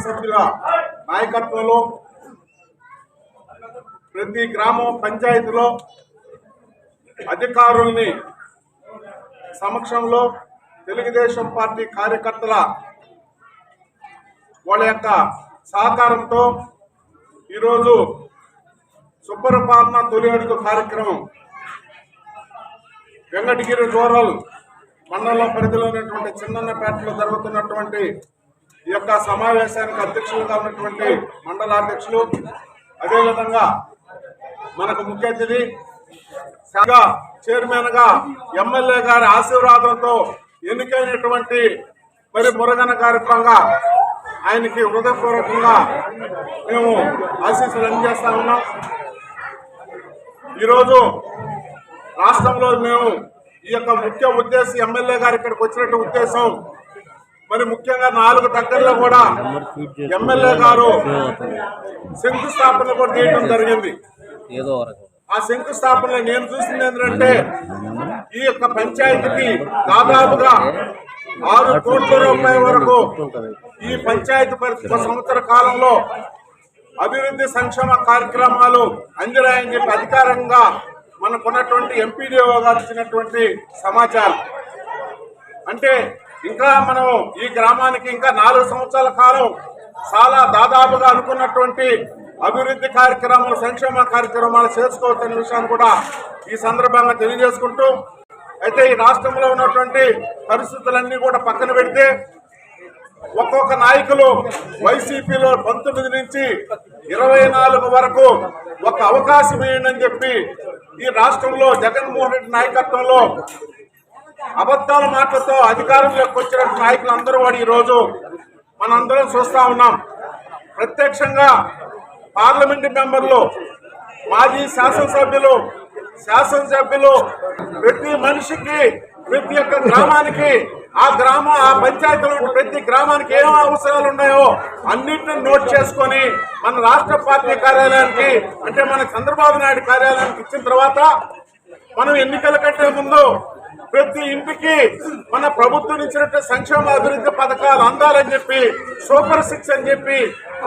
శాసనసభ్యుల నాయకత్వంలో ప్రతి గ్రామం పంచాయతీలో అధికారుల్ని సమక్షంలో తెలుగుదేశం పార్టీ కార్యకర్తల వాళ్ళ యొక్క సహకారంతో ఈరోజు సుపరిపాలన తొలి అడుగు కార్యక్రమం వెంకటగిరి రూరల్ మండల పరిధిలో ఉన్నటువంటి చిన్నన్నపేటలో జరుగుతున్నటువంటి ఈ యొక్క సమావేశానికి అధ్యక్షులుగా ఉన్నటువంటి మండలాధ్యక్షులు అదేవిధంగా మనకు ముఖ్య అతిథి చైర్మన్గా ఎమ్మెల్యే గారి ఆశీర్వాదంతో ఎన్నికైనటువంటి మరి మురగన కార్యక్రమంగా ఆయనకి హృదయపూర్వకంగా మేము ఆశీస్సులు అందజేస్తా ఉన్నాం. ఈరోజు రాష్ట్రంలో మేము ఈ యొక్క ముఖ్య ఉద్దేశం ఎమ్మెల్యే గారు ఇక్కడికి వచ్చినట్టు ఉద్దేశం మరి ముఖ్యంగా నాలుగు దగ్గరలో కూడా ఎమ్మెల్యే గారు శంకుస్థాపన కూడా చేయడం జరిగింది. ఏదో ఆ శంకుస్థాపనలో నేను చూసింది ఏంటంటే ఈ యొక్క పంచాయతీకి దాదాపుగా ఆరు కోట్ల రూపాయల వరకు ఈ పంచాయతీ పరిస్థితి సంవత్సర కాలంలో అభివృద్ధి సంక్షేమ కార్యక్రమాలు అందిరాయని చెప్పి అధికారంగా మనకున్నటువంటి ఎంపీడీఓ గారు ఇచ్చినటువంటి సమాచారం. అంటే ఇంకా మనం ఈ గ్రామానికి ఇంకా నాలుగు సంవత్సరాల కాలం చాలా దాదాపుగా అనుకున్నటువంటి అభివృద్ధి కార్యక్రమాలు సంక్షేమ కార్యక్రమాలు చేసుకోవచ్చనే విషయాన్ని కూడా ఈ సందర్భంగా తెలియజేసుకుంటూ అయితే ఈ రాష్ట్రంలో ఉన్నటువంటి పరిస్థితులన్నీ కూడా పక్కన పెడితే ఒక్కొక్క నాయకులు వైసీపీలో పంతొమ్మిది నుంచి ఇరవై నాలుగు వరకు ఒక అవకాశం ఇవ్వండి చెప్పి ఈ రాష్ట్రంలో జగన్మోహన్ రెడ్డి నాయకత్వంలో అబద్ధాల మాటలతో అధికారంలోకి వచ్చిన నాయకులు అందరూ కూడా ఈరోజు మనందరం చూస్తా ఉన్నాం. ప్రత్యక్షంగా పార్లమెంటు మెంబర్లు మాజీ శాసనసభ్యులు శాసనసభ్యులు ప్రతి మనిషికి ప్రతి ఒక్క గ్రామానికి ఆ గ్రామ ఆ పంచాయతీలో ప్రతి గ్రామానికి ఏం అవసరాలు ఉన్నాయో అన్నింటిని నోట్ చేసుకొని మన రాష్ట్ర పార్టీ కార్యాలయానికి అంటే మన చంద్రబాబు నాయుడు కార్యాలయానికి ఇచ్చిన తర్వాత మనం ఎన్నికల కంటే ముందు ప్రతి ఇంటికి మన ప్రభుత్వం ఇచ్చినట్టు సంక్షేమ అభివృద్ధి పథకాలు అందాలని చెప్పి సూపర్ సిక్స్ అని చెప్పి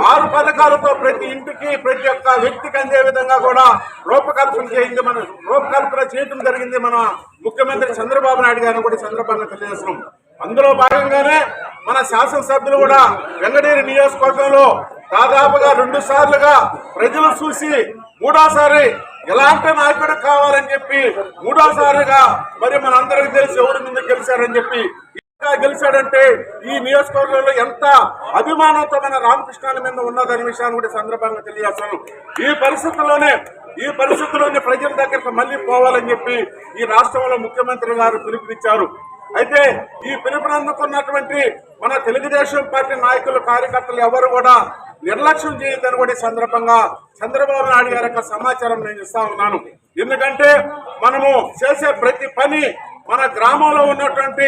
ఆరు పథకాలతో ప్రతి ఇంటికి ప్రతి ఒక్క వ్యక్తికి అందే విధంగా కూడా రూపకల్పన చేయింది మన రూపకల్పన చేయడం జరిగింది మన ముఖ్యమంత్రి చంద్రబాబు నాయుడు గారిని కూడా చంద్రబాబు తెలియజేస్తున్నాం. అందులో భాగంగానే మన శాసనసభ్యులు కూడా వెంకటేరి నియోజకవర్గంలో దాదాపుగా రెండు సార్లుగా ప్రజలు చూసి మూడోసారి ఎలాంటి నాయకుడు కావాలని చెప్పి మూడోసారిగా మరి మనందరికి తెలిసి ఎవరి మీద గెలిచారని చెప్పి ఇంకా గెలిచాడంటే ఈ నియోజకవర్గంలో ఎంత అభిమానంతో మన రామకృష్ణాల మీద ఉన్నదనే విషయాన్ని కూడా సందర్భంగా తెలియజేస్తాను. ఈ పరిస్థితుల్లోనే ఈ పరిస్థితుల్లోనే ప్రజల దగ్గరకు మళ్ళీ పోవాలని చెప్పి ఈ రాష్ట్రంలో ముఖ్యమంత్రి గారు పిలుపునిచ్చారు. అయితే ఈ పిలుపునందుకున్నటువంటి మన తెలుగుదేశం పార్టీ నాయకులు కార్యకర్తలు ఎవరు కూడా నిర్లక్ష్యం చేయొద్దని కూడా సందర్భంగా చంద్రబాబు నాయుడు గారి యొక్క సమాచారం నేను ఇస్తా ఉన్నాను. ఎందుకంటే మనము చేసే ప్రతి పని మన గ్రామంలో ఉన్నటువంటి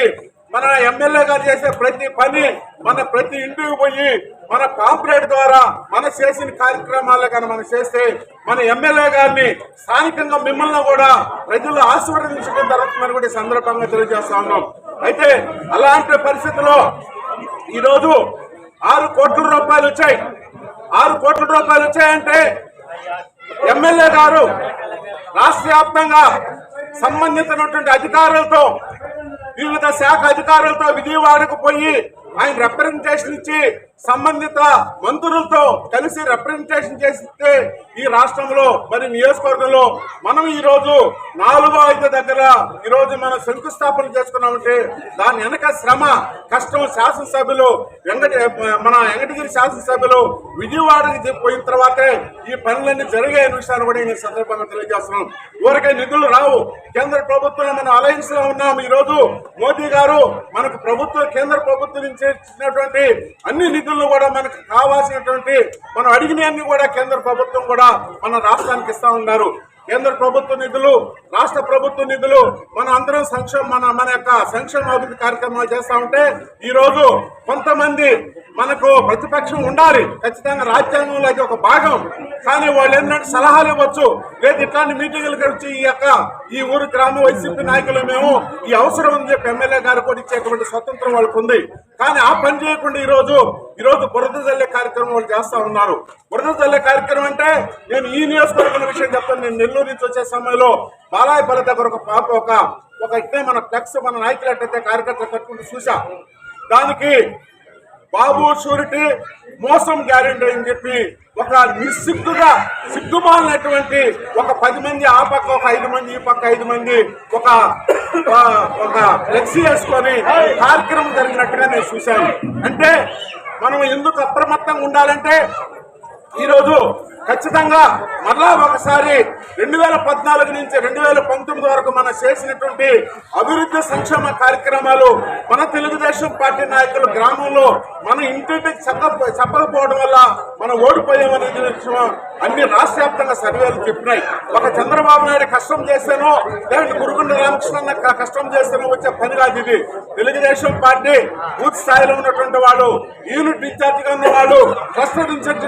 మన ఎమ్మెల్యే గారు చేసే ప్రతి పని మన ప్రతి ఇంటికి పోయి మన పాంప్లెట్ ద్వారా మన చేసిన కార్యక్రమాలు కానీ మనం చేస్తే మన ఎమ్మెల్యే గారిని స్థానికంగా మిమ్మల్ని కూడా ప్రజలు ఆశీర్వదించడం జరుగుతుందని కూడా సందర్భంగా తెలియజేస్తా ఉన్నాం. అయితే అలాంటి పరిస్థితుల్లో ఈరోజు ఆరు కోట్ల రూపాయలు వచ్చాయి. ఆరు కోట్ల రూపాయలు వచ్చాయంటే ఎమ్మెల్యే గారు రాష్ట్ర వ్యాప్తంగా సంబంధించినటువంటి అధికారులతో వివిధ శాఖ అధికారులతో విజయవాడకు పోయి ఆయన రిప్రజెంటేషన్ ఇచ్చి సంబంధిత మంత్రులతో కలిసి రిప్రజెంటేషన్ చేస్తే ఈ రాష్ట్రంలో మరి నియోజకవర్గంలో మనం ఈరోజు రోజు నాలుగో ఐదు దగ్గర ఈ రోజు మనం శంకుస్థాపన చేసుకున్నామంటే దాని వెనక శ్రమ కష్టం శాసనసభ్యులు వెంకట మన వెంకటగిరి శాసనసభ్యులు విజయవాడకి పోయిన తర్వాతే ఈ పనులన్నీ జరిగే విషయాన్ని కూడా నేను ఈ సందర్భంగా తెలియజేస్తున్నాం. ఊరికే నిధులు రావు. కేంద్ర ప్రభుత్వం మనం అలయన్స్లో ఉన్నాం ఈ రోజు మోదీ గారు మనకు ప్రభుత్వం కేంద్ర ప్రభుత్వం నుంచి చేసినటువంటి అన్ని నిధులను కూడా మనకు కావాల్సినటువంటి మనం అడిగినవన్నీ కూడా కేంద్ర ప్రభుత్వం కూడా మన రాష్ట్రానికి ఇస్తా ఉన్నారు. కేంద్ర ప్రభుత్వ నిధులు రాష్ట్ర ప్రభుత్వ నిధులు మన అందరం సంక్షేమ మన మన యొక్క సంక్షేమ అభివృద్ధి కార్యక్రమాలు చేస్తూ ఉంటే ఈరోజు కొంతమంది మనకు ప్రతిపక్షం ఉండాలి. ఖచ్చితంగా రాజ్యాంగంలో ఒక భాగం. కానీ వాళ్ళు ఏంటంటే సలహాలు ఇవ్వచ్చు. లేదు ఇట్లాంటి మీటింగులకు వచ్చి ఈ యొక్క ఈ ఊరు గ్రామ వైసీపీ నాయకులు మేము ఈ అవసరం అని చెప్పి ఎమ్మెల్యే గారు కూడా ఇచ్చేటువంటి స్వతంత్రం వాళ్ళకు ఉంది. కానీ ఆ పని చేయకుండా ఈరోజు ఈరోజు బురద జల్లే కార్యక్రమం వాళ్ళు చేస్తా ఉన్నారు. బురద జల్లే కార్యక్రమం అంటే నేను ఈ నియోజకవర్గం విషయం చెప్తాను. నేను నెల్లూరు నుంచి వచ్చే సమయంలో బాలాయపల్లి దగ్గర ఒక పాప ఒక ఒక ఇట్టే మన ఫ్లెక్స్ మన నాయకులు ఎట్టయితే కార్యకర్తలు కట్టుకుంటూ చూసా. దానికి బాబు షూరిటీ మోసం గ్యారెంటీ అని చెప్పి ఒక నిస్సిగ్గుగా సిగ్గుమాలినటువంటి ఒక పది మంది ఆ పక్క ఒక ఐదు మంది ఈ పక్క ఐదు మంది ఒక ఒక- ఒక ఫ్లెక్సీ వేసుకొని కార్యక్రమం జరిగినట్టుగా నేను చూశాను. అంటే మనం ఎందుకు అప్రమత్తంగా ఉండాలంటే ఈరోజు ఖచ్చితంగా మరలా ఒకసారి రెండు వేల పద్నాలుగు నుంచి రెండు వేల పంతొమ్మిది వరకు మనం చేసినటువంటి అభివృద్ధి సంక్షేమ కార్యక్రమాలు మన తెలుగుదేశం పార్టీ నాయకులు గ్రామంలో మన ఇంటింటికి చెప్ప చెప్పకపోవడం వల్ల మనం ఓడిపోయామనేది విషయం అన్ని రాష్ట్ర వ్యాప్తంగా సర్వేలు చెప్పినాయి. ఒక చంద్రబాబు నాయుడు కష్టం చేస్తేనో లేదంటే గురుగుండ రామకృష్ణ క- కష్టం చేస్తేనో వచ్చే పని కాదు ఇది. తెలుగుదేశం పార్టీ బూత్ స్థాయిలో ఉన్నటువంటి వాళ్ళు యూనిట్ ఇన్ఛార్జిగా ఉన్నవాళ్ళు ఉన్న వాళ్ళు క్లస్టర్ ఇన్ఛార్జ్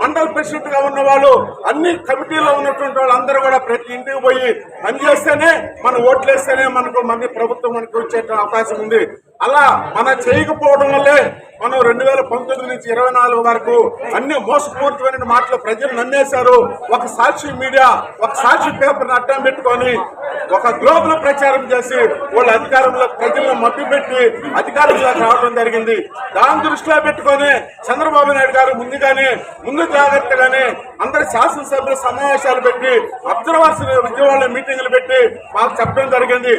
మండల ప్రెసిడెంట్ గా ఉన్న వాళ్ళు అన్ని కమిటీలో ఉన్నటువంటి వాళ్ళందరూ కూడా ప్రతి ఇంటికి పోయి పనిచేస్తేనే మన ఓట్లేస్తేనే మనకు మన ప్రభుత్వం మనకు వచ్చే అవకాశం ఉంది. అలా మన చేయకపోవడం వల్లే మనం రెండు వేల పంతొమ్మిది నుంచి ఇరవై నాలుగు వరకు అన్ని మోసపూరితమైన మాటలు ప్రజలు నమ్మేశారు. ఒక సాక్షి మీడియా ఒక సాక్షి పేపర్ అడ్డం పెట్టుకొని ఒక గ్లోబల్ ప్రచారం చేసి వాళ్ళ అధికారంలో ప్రజలను మభ్యపెట్టి అధికారంలోకి రావడం జరిగింది. దాని దృష్టిలో పెట్టుకొని చంద్రబాబు నాయుడు గారు ముందుగానే ముందు జాగ్రత్తగానే అందరి శాసనసభ్యుల సమావేశాలు పెట్టి అబ్జర్వర్స్ విజయవాడ మీటింగులు పెట్టి మాకు చెప్పడం జరిగింది.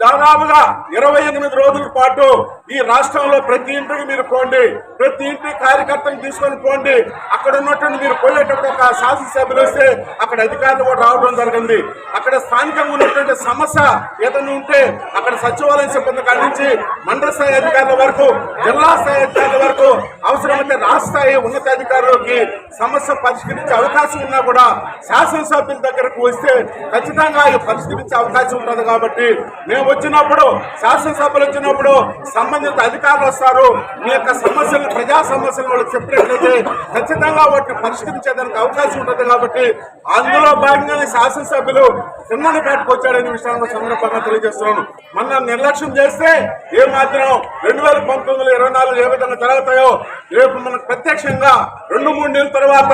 దాదాపుగా ఇరవై ఎనిమిది రోజుల పాటు ఈ రాష్ట్రంలో ప్రతి ఇంటికి మీరు పోండి ప్రతి ఇంటి కార్యకర్తను తీసుకొని పోండి. అక్కడ ఉన్నటువంటి మీరు పోయేటప్పుడు ఒక శాసనసభ్యులు వస్తే అక్కడ అధికారులు కూడా రావడం జరిగింది. అక్కడ స్థానికంగా ఉన్నటువంటి సమస్య ఏదైనా ఉంటే అక్కడ సచివాలయం సిబ్బంది అందించి మండల స్థాయి అధికారుల వరకు జిల్లా స్థాయి అధికారుల వరకు అవసరమైతే రాష్ట్ర స్థాయి ఉన్నతాధికారులకి సమస్య పరిష్కరించే అవకాశం ఉన్నా కూడా శాసనసభ్యుల దగ్గరకు వస్తే ఖచ్చితంగా పరిష్కరించే అవకాశం ఉంటుంది కాబట్టి మేము వచ్చినప్పుడు శాసనసభలు వచ్చినప్పుడు సంబంధిత అధికారులు వస్తారు. మీ యొక్క సమస్యలు ప్రజా సమస్యలు వాళ్ళకి చెప్పినట్లయితే ఖచ్చితంగా వాటిని పరిష్కరించేదానికి అవకాశం ఉంటుంది కాబట్టి అందులో భాగంగానే శాసనసభ్యులు చిన్నని పేటకు వచ్చాడనే విషయాన్ని సందర్భంగా తెలియజేస్తున్నాను. మన నిర్లక్ష్యం చేస్తే ఏ మాత్రం రెండు వేల పంతొమ్మిది ఇరవై నాలుగు ఏ విధంగా జరుగుతాయో రేపు మనకు ప్రత్యక్షంగా రెండు మూడు నెలల తర్వాత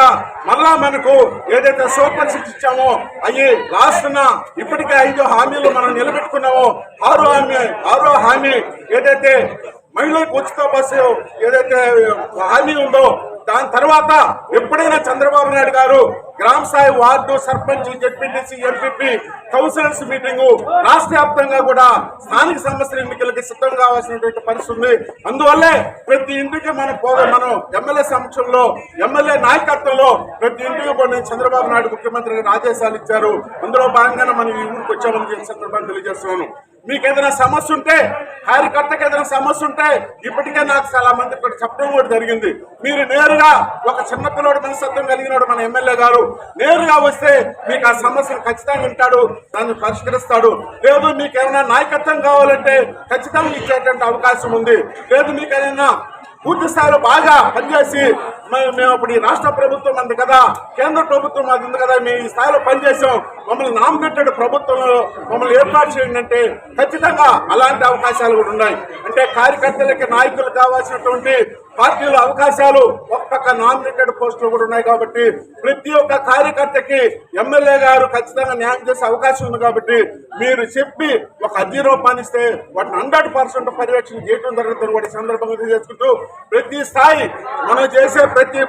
మళ్ళా మనకు ఏదైతే సూపర్ సిక్స్ ఇచ్చామో అవి లాస్ట్న ఇప్పటికే ఐదు హామీలు మనం నిలబెట్టుకున్నామో ఆరో హామీ ఆరో హామీ ఏదైతే మహిళలకు ఉచిత బస్సు ఏదైతే హామీ ఉందో దాని తర్వాత ఎప్పుడైనా చంద్రబాబు నాయుడు గారు గ్రామ స్థాయి ward sarpanch ZPTC MPP councillors meeting రాష్ట్ర వ్యాప్తంగా కూడా స్థానిక సంస్థల ఎన్నికలకి సిద్ధం కావాల్సినటువంటి పరిస్థితి ఉంది. అందువల్లే ప్రతి ఇంటికి మనం పోగా మనం ఎమ్మెల్యే సమక్షంలో ఎమ్మెల్యే నాయకత్వంలో ప్రతి ఇంటికి కొన్ని చంద్రబాబు నాయుడు ముఖ్యమంత్రి ఆదేశాలు ఇచ్చారు. అందులో భాగంగానే మనం ఈ ఊరికి వచ్చామని చెప్పి సందర్భాన్ని తెలియజేస్తున్నాను. మీకు ఏదైనా సమస్య ఉంటే కార్యకర్తకి ఏదైనా సమస్య ఉంటే ఇప్పటికే నాకు చాలా మంది ఇక్కడ చెప్పడం కూడా జరిగింది. మీరు నేరుగా ఒక చిన్నపిల్లడు మనస్తత్వం కలిగినాడు మన ఎమ్మెల్యే గారు నేరుగా వస్తే మీకు ఆ సమస్యను ఖచ్చితంగా ఉంటాడు దాన్ని పరిష్కరిస్తాడు. లేదు మీకు ఏమైనా నాయకత్వం కావాలంటే ఖచ్చితంగా ఇచ్చేటువంటి అవకాశం ఉంది. లేదు మీకు ఏదైనా పూర్తి స్థాయిలో బాగా పనిచేసి మ- మేము అప్పుడు ఈ రాష్ట్ర ప్రభుత్వం అంది కదా కేంద్ర ప్రభుత్వం అది ఉంది కదా మేము ఈ స్థాయిలో పనిచేసాం మమ్మల్ని నామినేటెడ్ ప్రభుత్వంలో మమ్మల్ని ఏర్పాటు చేయండి అంటే ఖచ్చితంగా అలాంటి అవకాశాలు కూడా ఉన్నాయి. అంటే కార్యకర్తలకి నాయకులు కావాల్సినటువంటి పార్టీల అవకాశాలు ఒక పక్క నామినేటెడ్ పోస్టులు కూడా ఉన్నాయి కాబట్టి ప్రతి ఒక్క కార్యకర్తకి ఎమ్మెల్యే గారు ఖచ్చితంగా న్యాయం చేసే అవకాశం ఉంది కాబట్టి మీరు చెప్పి ఒక అర్జీ రూపాన్ని ఇస్తే వాటిని హండ్రెడ్ పర్సెంట్ పర్యవేక్షణ చేయడం జరుగుతుంది కూడా సందర్భంగా తెలియజేసుకుంటూ ప్రతి స్థాయి మనం చేసే ప్రతి